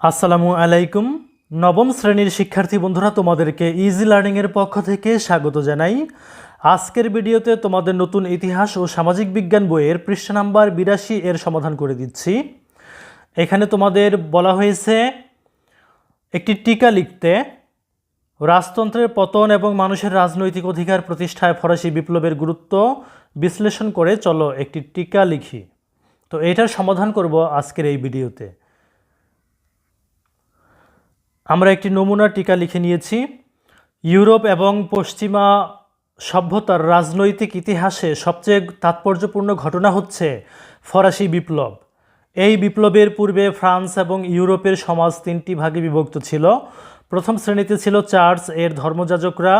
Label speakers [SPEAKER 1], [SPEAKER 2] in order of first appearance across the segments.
[SPEAKER 1] আসসালামু আলাইকুম। নবম শ্রেণির শিক্ষার্থী বন্ধুরা, তোমাদেরকে ইজি লার্নিংয়ের পক্ষ থেকে স্বাগত জানাই। আজকের ভিডিওতে তোমাদের নতুন ইতিহাস ও সামাজিক বিজ্ঞান বইয়ের পৃষ্ঠা নাম্বার বিরাশি এর সমাধান করে দিচ্ছি। এখানে তোমাদের বলা হয়েছে, একটি টিকা লিখতে রাজতন্ত্রের পতন এবং মানুষের রাজনৈতিক অধিকার প্রতিষ্ঠায় ফরাসি বিপ্লবের গুরুত্ব বিশ্লেষণ করে চলো একটি টিকা লিখি। তো এটার সমাধান করব আজকের এই ভিডিওতে। আমরা একটি নমুনা টিকা লিখে নিয়েছি। ইউরোপ এবং পশ্চিমা সভ্যতার রাজনৈতিক ইতিহাসে সবচেয়ে তাৎপর্যপূর্ণ ঘটনা হচ্ছে ফরাসি বিপ্লব। এই বিপ্লবের পূর্বে ফ্রান্স এবং ইউরোপের সমাজ তিনটি ভাগে বিভক্ত ছিল। প্রথম শ্রেণীতে ছিল চার্চের ধর্মযাজকরা,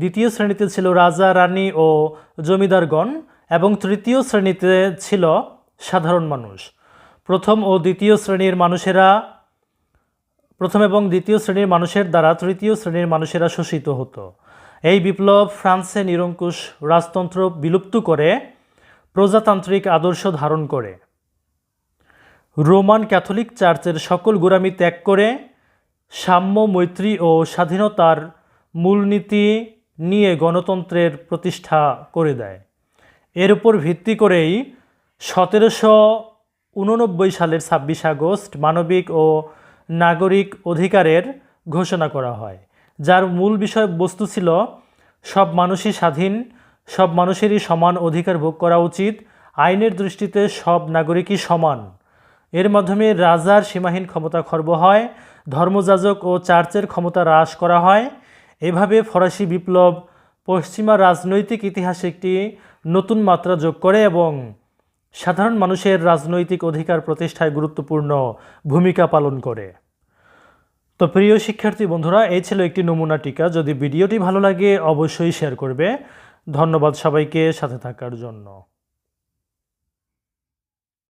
[SPEAKER 1] দ্বিতীয় শ্রেণীতে ছিল রাজা, রানী ও জমিদারগণ এবং তৃতীয় শ্রেণীতে ছিল সাধারণ মানুষ। প্রথম ও দ্বিতীয় শ্রেণির মানুষেরা প্রথম এবং দ্বিতীয় শ্রেণির মানুষের দ্বারা তৃতীয় শ্রেণির মানুষেরা শোষিত হতো। এই বিপ্লব ফ্রান্সে নিরঙ্কুশ রাজতন্ত্র বিলুপ্ত করে, প্রজাতান্ত্রিক আদর্শ ধারণ করে। রোমান ক্যাথলিক চার্চের সকল গোড়ামি ত্যাগ করে, সাম্য, মৈত্রী ও স্বাধীনতার মূলনীতি নিয়ে গণতন্ত্রের প্রতিষ্ঠা করে দেয়। এর উপর ভিত্তি করেই সতেরোশো উননব্বই সালের ছাব্বিশ আগস্ট মানবিক ও নাগরিক অধিকারের ঘোষণা করা হয়, যার মূল বিষয় বস্তু ছিল সব মানুষই স্বাধীন, সব মানুষেরই সমান অধিকার ভোগ করা উচিত, আইনের দৃষ্টিতে সব নাগরিকই সমান। এর মাধ্যমে রাজার সীমাহীন ক্ষমতা খর্ব হয়, ধর্মযাজক ও চার্চের ক্ষমতা হ্রাস করা হয়। এভাবে ফরাসি বিপ্লব পশ্চিমা রাজনৈতিক ইতিহাসে একটি নতুন মাত্রা যোগ করে এবং সাধারণ মানুষের রাজনৈতিক অধিকার প্রতিষ্ঠায় গুরুত্বপূর্ণ ভূমিকা পালন করে। তো প্রিয় শিক্ষার্থী বন্ধুরা, এই ছিল একটি নমুনা টিকা। যদি ভিডিওটি ভালো লাগে, অবশ্যই শেয়ার করবে। ধন্যবাদ সবাইকে সাথে থাকার জন্য।